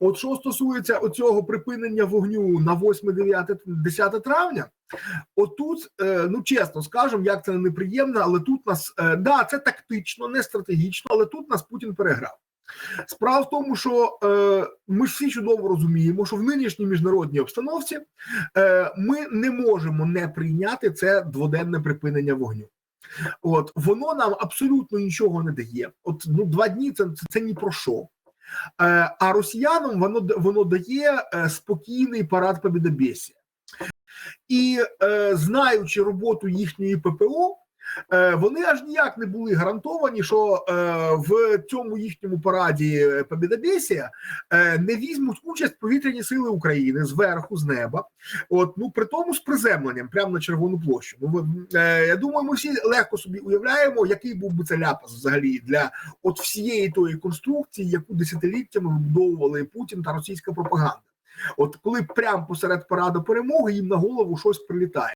От що стосується оцього припинення вогню на 8, 9, 10 травня, отут, е, ну чесно скажемо, як це неприємно, але тут нас е, да, це тактично, не стратегічно, але тут нас Путін переграв. Справа в тому, що е, ми всі чудово розуміємо, що в нинішній міжнародній обстановці е, ми не можемо не прийняти це дводенне припинення вогню. От воно нам абсолютно нічого не дає. От ну два дні це, це, це ні про що. Е, а росіянам воно воно дає е, спокійний парад побідобєсія. І е, знаючи роботу їхньої ППО, вони аж ніяк не були гарантовані, що е, в цьому їхньому параді побідобєсія е, не візьмуть участь повітряні сили України зверху, з неба. От ну при тому з приземленням прямо на червону площу. Ну е, я думаю, ми всі легко собі уявляємо, який був би це ляпас взагалі для от всієї тої конструкції, яку десятиліттями вибудовували Путін та російська пропаганда. От коли прямо посеред параду перемоги їм на голову щось прилітає.